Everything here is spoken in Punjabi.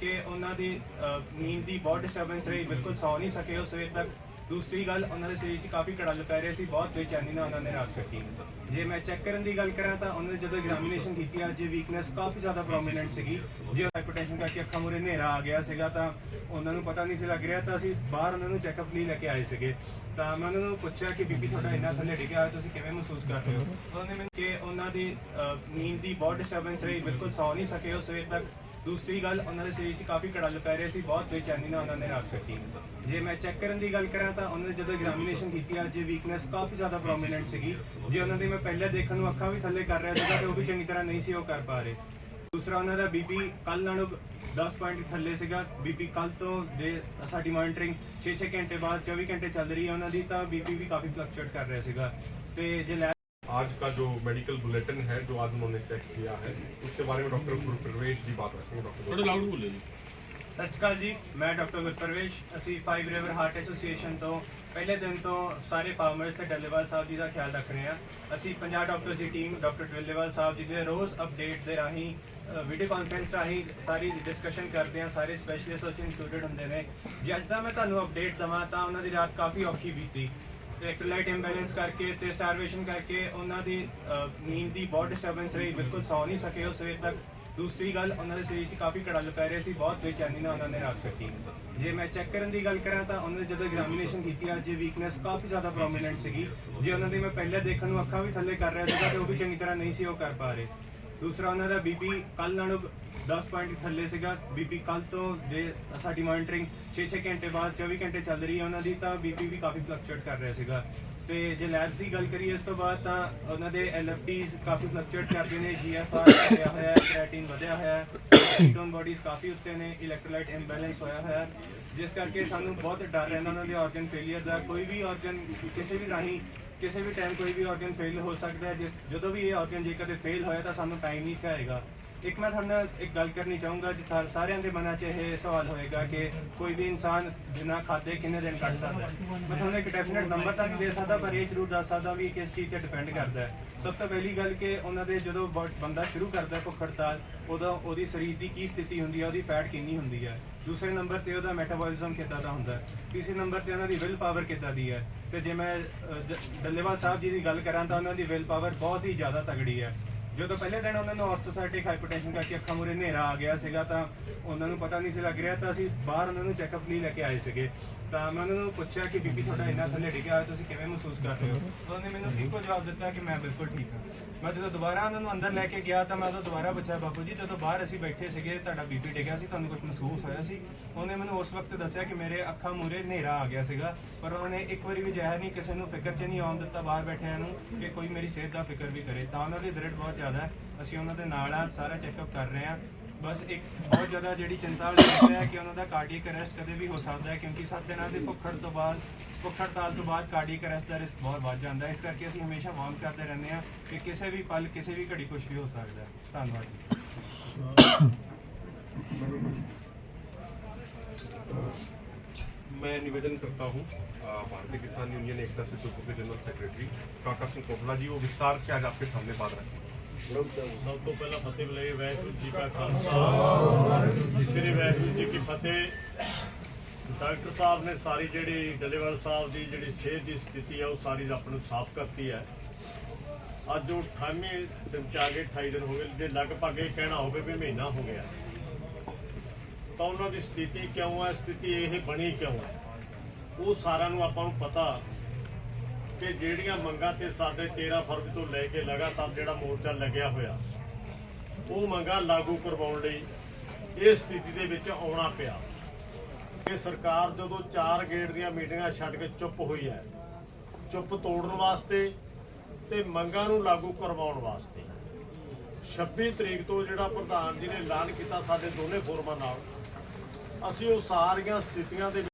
ਕਿ ਉਹਨਾਂ ਦੀ ਨੀਂਦ ਦੀ ਬਹੁਤ ਡਿਸਟਰਬੈਂਸ ਰਹੀ ਬਿਲਕੁਲ ਸੌ ਨਹੀਂ ਸਕੇ ਉਸ ਸਵੇਰ ਤੱਕ। ਦੂਸਰੀ ਗੱਲ ਉਹਨਾਂ ਦੇ ਸਰੀਰ 'ਚ ਕਾਫੀ ਕੜਲ ਪੈ ਰਹੇ ਸੀ ਬਹੁਤ ਬੇਚੈਨੀ ਨਾਲ ਉਹਨਾਂ ਨੇ ਰਾਤ ਕੱਟੀ। ਜੇ ਮੈਂ ਚੈੱਕ ਕਰਨ ਦੀ ਗੱਲ ਕਰਾਂ ਤਾਂ ਉਹਨਾਂ ਨੇ ਜਦੋਂ ਐਗਜ਼ਾਮੀਨੇਸ਼ਨ ਕੀਤੀ ਅੱਜ ਵੀਕਨੈਸ ਕਾਫੀ ਜ਼ਿਆਦਾ ਪ੍ਰੋਮੀਨੈਂਟ ਸੀਗੀ। ਜੇ ਹਾਈਪਰਟੈਂਸ਼ਨ ਕਰਕੇ ਅੱਖਾਂ ਮੂਰੇ ਹਨੇਰਾ ਆ ਗਿਆ ਸੀਗਾ ਤਾਂ ਉਹਨਾਂ ਨੂੰ ਪਤਾ ਨਹੀਂ ਸੀ ਲੱਗ ਰਿਹਾ ਤਾਂ ਅਸੀਂ ਬਾਹਰ ਉਹਨਾਂ ਨੂੰ ਚੈੱਕਅਪ ਲਈ ਲੈ ਕੇ ਆਏ ਸੀਗੇ। ਤਾਂ ਮੈਂ ਉਹਨਾਂ ਨੂੰ ਪੁੱਛਿਆ ਕਿ ਬੀਬੀ ਤੁਹਾਡਾ ਇੰਨਾ ਥੱਲੇ ਡਿੱਗਿਆ ਹੋਇਆ ਤੁਸੀਂ ਕਿਵੇਂ ਮਹਿਸੂਸ ਕਰ ਰਹੇ ਹੋ? ਉਹਨਾਂ ਨੇ ਮੈਨੂੰ ਕਿ ਉਹਨਾਂ ਦੀ ਅਹ, ਨੀਂਦ ਦੀ ਬਹੁਤ ਡਿਸਟਰਬੈਂਸ ਰਹੀ ਬਿਲਕੁਲ ਸੌ ਨਹੀਂ ਸਕੇ ਉਸ ਸਵੇਰ ਤੱਕ। ਦੂਸਰੀ ਗੱਲ, ਉਹਨਾਂ ਦੇ ਸਰੀਰ 'ਚ ਕਾਫੀ ਕੜਲ ਪੈ ਰਹੇ ਸੀ, ਬਹੁਤ ਬੇਚੈਨੀ ਨਾਲ ਉਹਨਾਂ ਨੇ ਰਾਤ ਕੱਟੀ। ਜੇ ਮੈਂ ਚੈੱਕ ਕਰਨ ਦੀ ਗੱਲ ਕਰਾਂ ਤਾਂ ਉਹਨਾਂ ਨੇ ਜਦੋਂ ਐਗਜ਼ਾਮੀਨੇਸ਼ਨ ਕੀਤੀ, ਅੱਜ ਵੀਕਨੈਸ ਕਾਫੀ ਜ਼ਿਆਦਾ ਪ੍ਰੋਮੀਨੈਂਟ ਸੀਗੀ। ਜੇ ਉਹਨਾਂ ਦੀ ਮੈਂ ਪਹਿਲੇ ਦੇਖਣ ਨੂੰ ਅੱਖਾਂ ਵੀ ਥੱਲੇ ਕਰ ਰਿਹਾ ਸੀਗਾ, ਤੇ ਉਹ ਵੀ ਚੰਗੀ ਤਰ੍ਹਾਂ ਨਹੀਂ ਸੀ ਉਹ ਕਰ ਪਾ ਰਹੇ। ਦੂਸਰਾ, ਉਹਨਾਂ ਦਾ ਬੀਪੀ ਕੱਲ ਨਾਲੋਂ 10 ਪੁਆਇੰਟ ਥੱਲੇ ਸੀਗਾ। ਬੀਪੀ ਕੱਲ ਤੋਂ ਦੇ ਸਾਡੀ ਮੋਨਿਟਰਿੰਗ 6-6 ਘੰਟੇ ਬਾਅਦ 24 ਘੰਟੇ ਚੱਲ ਰਹੀ ਹੈ ਉਹਨਾਂ ਦੀ, ਤਾਂ ਬੀਪੀ ਵੀ ਕਾਫੀ ਫਲਕਚੁਏਟ ਕਰ ਰਿਹਾ ਸੀਗਾ। ਤੇ ਜੇ ਲੈ आज का जो मेडिकल बुलेटिन है जो आज उन्होंने चेक किया है उसके बारे में डॉक्टर प्रवेश जी बात रखेंगे डॉक्टर ਥੋੜੇ ਲਾਊਡ ਬੋਲੇ ਜੀ ਸਤਿ ਸ਼੍ਰੀ ਅਕਾਲ ਜੀ ਮੈਂ ਡਾਕਟਰ ਗੁਰਪ੍ਰਵੇਸ਼ ਅਸੀਂ ਫਾਈਵ ਰਿਵਰ ਹਾਰਟ ਐਸੋਸੀਏਸ਼ਨ ਤੋਂ ਪਹਿਲੇ ਦਿਨ ਤੋਂ ਸਾਰੇ ਫਾਰਮਰਸ ਤੇ ਡੱਲੇਵਾਲ ਸਾਹਿਬ ਜੀ ਦਾ ਖਿਆਲ ਰੱਖ ਰਹੇ ਹਾਂ ਅਸੀਂ 50 ਡਾਕਟਰ ਦੀ ਟੀਮ ਡਾਕਟਰ ਡੱਲੇਵਾਲ ਸਾਹਿਬ ਜੀ ਦੇ ਰੋਜ਼ ਅਪਡੇਟ ਦੇ ਰਾਹੀਂ ਵੀਡੀਓ ਕਾਨਫਰੰਸ ਰਾਹੀਂ ਸਾਰੀ ਡਿਸਕਸ਼ਨ ਕਰਦੇ ਹਾਂ ਸਾਰੇ ਸਪੈਸ਼ਲਿਸਟ ਉੱਚ ਇਨਕਲੂਡਡ ਹੁੰਦੇ ਨੇ ਜੇ ਅੱਜ ਦਾ ਮੈਂ ਤੁਹਾਨੂੰ ਅਪਡੇਟ ਦਵਾਂ ਤਾਂ ਉਹਨਾਂ ਦੀ ਰਾਤ ਕਾਫੀ ਔਖੀ ਬੀਤੀ ਇਲੈਕਟ੍ਰੋਲਾਈਟ ਇੰਬੈਲੈਂਸ ਕਰਕੇ ਤੇ ਸਟਾਰਵੇਸ਼ਨ ਕਰਕੇ ਉਹਨਾਂ ਦੀ ਨੀਂਦ ਦੀ ਬਹੁਤ ਡਿਸਟਰਬੈਂਸ ਰਹੀ, ਬਿਲਕੁਲ ਸੌ ਨਹੀਂ ਸਕੇ ਉਸ ਸਵੇਰ ਤੱਕ। ਦੂਸਰੀ ਗੱਲ, ਉਹਨਾਂ ਦੇ ਸਰੀਰ 'ਚ ਕਾਫੀ ਕੜਲ ਪੈ ਰਹੇ ਸੀ, ਬਹੁਤ ਬੇਚੈਨੀ ਨਾਲ ਉਹਨਾਂ ਨੇ ਰਾਤ ਕੱਟੀ। ਜੇ ਮੈਂ ਚੈੱਕ ਕਰਨ ਦੀ ਗੱਲ ਕਰਾਂ ਤਾਂ ਉਹਨਾਂ ਨੇ ਜਦੋਂ ਐਗਜ਼ਾਮੀਨੇਸ਼ਨ ਕੀਤੀ, ਅੱਜ ਵੀਕਨੈਸ ਕਾਫੀ ਜ਼ਿਆਦਾ ਪ੍ਰੋਮੀਨੈਂਟ ਸੀਗੀ। ਜੇ ਉਹਨਾਂ ਦੀ ਮੈਂ ਪਹਿਲੇ ਦੇਖਣ ਨੂੰ ਅੱਖਾਂ ਵੀ ਥੱਲੇ ਕਰ ਰਿਹਾ ਸੀਗਾ ਤੇ ਉਹ ਵੀ ਚੰਗੀ ਤਰ੍ਹਾਂ ਨਹੀਂ ਸੀ ਉਹ ਕਰ ਪਾ ਰਹੇ। ਦੂਸਰਾ ਉਹਨਾਂ ਦਾ ਬੀਪੀ ਕੱਲ ਨਾਲੋਂ 10 ਪੁਆਇੰਟ ਥੱਲੇ ਸੀਗਾ। ਬੀਪੀ ਕੱਲ ਤੋਂ ਜੇ ਸਾਡੀ ਮੋਨਿਟਰਿੰਗ 6-6 ਘੰਟੇ ਬਾਅਦ 24 ਘੰਟੇ ਚੱਲ ਰਹੀ ਹੈ ਉਹਨਾਂ ਦੀ, ਤਾਂ ਬੀਪੀ ਵੀ ਕਾਫੀ ਫਲਕਚੁਏਟ ਕਰ ਰਿਹਾ ਸੀਗਾ। ਤੇ ਜੇ ਲੈਬਸ ਦੀ ਗੱਲ ਕਰੀਏ ਇਸ ਤੋਂ ਬਾਅਦ, ਤਾਂ ਉਹਨਾਂ ਦੇ ਐਲਐਫਟੀਜ਼ ਕਾਫੀ ਫਲਕਚੁਏਟ ਕਰਦੇ ਨੇ। ਜੀਐਫਆਰ ਵਧਿਆ ਹੋਇਆ ਹੈ ਕ੍ਰੈਟਿਨ ਵਧਿਆ ਹੋਇਆ ਹੈ ਕੀਟੋਨ ਬੋਡੀਜ਼ ਕਾਫੀ ਉੱਤੇ ਨੇ ਇਲੈਕਟ੍ਰੋਲਾਈਟ ਇੰਬੈਲੈਂਸ ਹੋਇਆ ਹੋਇਆ ਜਿਸ ਕਰਕੇ ਸਾਨੂੰ ਬਹੁਤ ਡਰ ਰਹਿੰਦਾ ਉਹਨਾਂ ਦੇ ਆਰਗਨ ਫੇਲੀਅਰ ਦਾ। ਕੋਈ ਵੀ ਆਰਗਨ ਕਿਸੇ ਵੀ ਰਾਹੀਂ ਕਿਸੇ ਵੀ ਟਾਈਮ ਕੋਈ ਵੀ ਆਰਗਨ ਫੇਲ ਹੋ ਸਕਦਾ ਹੈ, ਜਿਸ ਜਦੋਂ ਵੀ ਇਹ ਆਰਗਨ ਜੇ ਕਦੇ ਫੇਲ ਹੋਇਆ ਤਾਂ ਸਾਨੂੰ ਟਾਈਮ ਨਹੀਂ ਚਾਹੇਗਾ ਇੱਕ ਮੈਂ ਤੁਹਾਨੂੰ ਇੱਕ ਗੱਲ ਕਰਨੀ ਚਾਹੂੰਗਾ ਜੀ ਸਾਰਿਆਂ ਦੇ ਮਨਾਂ 'ਚ ਇਹ ਸਵਾਲ ਹੋਏਗਾ ਕਿ ਕੋਈ ਵੀ ਇਨਸਾਨ ਬਿਨਾਂ ਖਾਦੇ, ਕਿੰਨੇ ਦਿਨ ਕੱਢ ਸਕਦਾ ਹੈ। ਮੈਂ ਤੁਹਾਨੂੰ ਇੱਕ ਡੈਫੀਨਿਟ ਨੰਬਰ ਤਾਂ ਨਹੀਂ ਦੇ ਸਕਦਾ, ਪਰ ਇਹ ਜ਼ਰੂਰ ਦੱਸ ਸਕਦਾ ਵੀ ਕਿਸ ਚੀਜ਼ ਤੇ ਡਿਪੈਂਡ ਕਰਦਾ ਹੈ। ਸਭ ਤੋਂ ਪਹਿਲੀ ਗੱਲ ਕਿ ਉਹਨਾਂ ਦੇ ਜਦੋਂ ਬ- ਬੰਦਾ ਸ਼ੁਰੂ ਕਰਦਾ ਭੁੱਖ ਹੜਤਾਲ ਉਦੋਂ ਉਹਦੀ ਸਰੀਰ ਦੀ ਕੀ ਸਥਿਤੀ ਹੁੰਦੀ ਹੈ, ਉਹਦੀ ਫੈਟ ਕਿੰਨੀ ਹੁੰਦੀ ਹੈ। ਦੂਸਰੇ ਨੰਬਰ ਤੇ ਉਹਦਾ ਮੈਟਾਬੋਲਿਜ਼ਮ ਕਿੱਦਾਂ ਦਾ ਹੁੰਦਾ ਹੈ। ਤੀਸਰੇ ਨੰਬਰ ਤੇ ਉਹਨਾਂ ਦੀ ਵਿਲ ਪਾਵਰ ਕਿੱਦਾਂ ਦੀ ਹੈ। ਤੇ ਜੇ ਮੈਂ ਡੱਲੇਵਾਲ ਸਾਹਿਬ ਜੀ ਦੀ ਗੱਲ ਕਰਾਂ ਤਾਂ ਉਹਨਾਂ ਦੀ ਵਿਲ ਪਾਵਰ ਬਹੁਤ ਹੀ ਜ਼ਿਆਦਾ ਤਗੜੀ ਹੈ। ਜਦੋਂ ਪਹਿਲੇ ਦਿਨ ਉਹਨਾਂ ਨੂੰ ਆਰਥੋਸਾਈਟਿਕ ਹਾਈਪਰਟੈਂਸ਼ਨ ਕਰਕੇ ਅੱਖਾਂ ਮੂਰੇ ਹਨੇਰਾ ਆ ਗਿਆ ਸੀਗਾ ਤਾਂ ਉਹਨਾਂ ਨੂੰ ਪਤਾ ਨਹੀਂ ਸੀ ਲੱਗ ਰਿਹਾ, ਤਾਂ ਅਸੀਂ ਬਾਹਰ ਉਹਨਾਂ ਨੂੰ ਚੈੱਕਅਪ ਲਈ ਲੈ ਕੇ ਆਏ ਸੀਗੇ। ਤਾਂ ਮੈਂ ਉਹਨਾਂ ਨੂੰ ਪੁੱਛਿਆ ਕਿ ਬੀਬੀ ਤੁਹਾਡਾ ਇੰਨਾ ਥੱਲੇ ਡਿੱਗਿਆ ਹੋਇਆ, ਤੁਸੀਂ ਕਿਵੇਂ ਮਹਿਸੂਸ ਕਰ ਰਹੇ ਹੋ? ਉਹਨਾਂ ਨੇ ਮੈਨੂੰ ਇੱਕੋ ਜਵਾਬ ਦਿੱਤਾ ਕਿ ਮੈਂ ਬਿਲਕੁਲ ਠੀਕ ਹਾਂ। ਮੈਂ ਜਦੋਂ ਦੁਬਾਰਾ ਉਹਨਾਂ ਨੂੰ ਅੰਦਰ ਲੈ ਕੇ ਗਿਆ, ਤਾਂ ਮੈਂ ਉਦੋਂ ਦੁਬਾਰਾ ਪੁੱਛਿਆ, ਬਾਪੂ ਜੀ, ਜਦੋਂ ਬਾਹਰ ਅਸੀਂ ਬੈਠੇ ਸੀਗੇ, ਤੁਹਾਡਾ ਬੀਬੀ ਡਿੱਗਿਆ ਸੀ, ਤੁਹਾਨੂੰ ਕੁਝ ਮਹਿਸੂਸ ਹੋਇਆ ਸੀ? ਉਹਨੇ ਮੈਨੂੰ ਉਸ ਵਕਤ ਦੱਸਿਆ ਕਿ ਮੇਰੇ ਅੱਖਾਂ ਮੂਰੇ ਹਨੇਰਾ ਆ ਗਿਆ ਸੀਗਾ, ਪਰ ਉਹਨਾਂ ਨੇ ਇੱਕ ਵਾਰੀ ਵੀ ਜ਼ਹਿਰ ਨਹੀਂ, ਕਿਸੇ ਨੂੰ ਫਿਕਰ 'ਚ ਨਹੀਂ ਆਉਣ ਦਿੱਤਾ ਬਾਹਰ ਬੈਠਿਆਂ ਨੂੰ ਕਿ ਕੋਈ ਮੇਰੀ ਸਿਹਤ ਦਾ ਫਿਕਰ ਵੀ ਕਰੇ। ਤਾਂ ਉਹਨਾਂ ਦੀ ਦ੍ਰਿੜ ਬਹੁਤ ਜ਼ਿਆਦਾ ਹੈ ਅਸੀਂ ਉਹਨਾਂ ਦੇ ਨਾਲ ਆ ਸਾਰਾ ਚੈੱਕਅਪ ਕਰ ਰਹੇ ਹਾਂ ਬਸ ਇੱਕ ਬਹੁਤ ਜ਼ਿਆਦਾ ਜਿਹੜੀ ਚਿੰਤਾ ਵਾਲੀ ਵਿਸ਼ਾ ਹੈ ਕਿ ਉਹਨਾਂ ਦਾ ਕਾਰਡੀਅਕ ਅਰੈਸਟ ਕਦੇ ਵੀ ਹੋ ਸਕਦਾ ਹੈ ਕਿਉਂਕਿ 7 ਦਿਨਾਂ ਦੇ ਭੁੱਖ ਹੜਤਾਲ ਤੋਂ ਬਾਅਦ ਭੁੱਖ ਹੜਤਾਲ ਤੋਂ ਬਾਅਦ ਕਾਰਡੀਅਕ ਅਰੈਸਟ ਦਾ ਰਿਸਕ ਬਹੁਤ ਵੱਧ ਜਾਂਦਾ ਹੈ ਇਸ ਕਰਕੇ ਅਸੀਂ ਹਮੇਸ਼ਾ ਵਾਰਨ ਕਰਦੇ ਰਹਿੰਦੇ ਹਾਂ ਕਿ ਕਿਸੇ ਵੀ ਪਲ ਕਿਸੇ ਵੀ ਘੜੀ ਕੁਝ ਵੀ ਹੋ ਸਕਦਾ ਹੈ ਧੰਨਵਾਦ ਜੀ मैं निवेदन करता हूँ अ, भारतीय किसान यूनियन एकता से जोधपुर के जनरल सेक्रेटरी काका सिंह कोटला जी वो विस्तार से आज आपके सामने बात रखेंगे ਸਭ ਤੋਂ ਪਹਿਲਾਂ ਫਤਿਹ ਬੁਲਾਈ ਵਾਹਿਗੁਰੂ ਜੀ ਕਾ ਖਾਲਸਾ। ਸ੍ਰੀ ਵਾਹਿਗੁਰੂ ਜੀ ਕੀ ਫਤਿਹ। ਡਾਕਟਰ ਸਾਹਿਬ ਨੇ ਸਾਰੀ ਜਿਹੜੀ ਡੱਲੇਵਾਲ ਸਾਹਿਬ ਦੀ ਜਿਹੜੀ ਸਿਹਤ ਦੀ ਸਥਿਤੀ ਹੈ ਉਹ ਸਾਰੀ ਆਪਾਂ ਨੂੰ ਸਾਫ਼ ਕਰਤੀ ਹੈ। ਅੱਜ ਉਹ 28 ਦਿਨ ਚ ਆ ਗਏ 28 ਦਿਨ ਹੋ ਗਏ, ਜੇ ਲਗਭਗ ਇਹ ਕਹਿਣਾ ਹੋਵੇ ਵੀ ਮਹੀਨਾ ਹੋ ਗਿਆ। ਤਾਂ ਉਹਨਾਂ ਦੀ ਸਥਿਤੀ ਕਿਉਂ ਹੈ ਸਥਿਤੀ ਇਹ ਬਣੀ ਕਿਉਂ ਹੈ ਉਹ ਸਾਰਿਆਂ ਨੂੰ ਆਪਾਂ ਨੂੰ ਪਤਾ ਕਿ ਜਿਹੜੀਆਂ ਮੰਗਾਂ ਤੇ ਸਾਡੇ 13 ਫਰਵਰੀ ਤੋਂ ਲੈ ਕੇ ਲਗਾਤਾਰ ਜਿਹੜਾ ਮੋਰਚਾ ਲੱਗਿਆ ਹੋਇਆ, ਉਹ ਮੰਗਾਂ ਲਾਗੂ ਕਰਵਾਉਣ ਲਈ ਇਹ ਸਥਿਤੀ ਦੇ ਵਿੱਚ ਆਉਣਾ ਪਿਆ। ਕਿ ਸਰਕਾਰ ਜਦੋਂ ਚਾਰ ਗੇੜ ਦੀਆਂ ਮੀਟਿੰਗਾਂ ਛੱਡ ਕੇ ਚੁੱਪ ਹੋਈ ਹੈ, ਚੁੱਪ ਤੋੜਨ ਵਾਸਤੇ ਤੇ ਮੰਗਾਂ ਨੂੰ ਲਾਗੂ ਕਰਵਾਉਣ ਵਾਸਤੇ। 26 ਤਰੀਕ ਤੋਂ ਜਿਹੜਾ ਪ੍ਰਧਾਨ ਜੀ ਨੇ ਐਲਾਨ ਕੀਤਾ ਸਾਡੇ ਦੋਨੇ ਫੋਰਮਾਂ ਨਾਲ, ਅਸੀਂ ਉਹ ਸਾਰੀਆਂ ਸਥਿਤੀਆਂ ਦੇ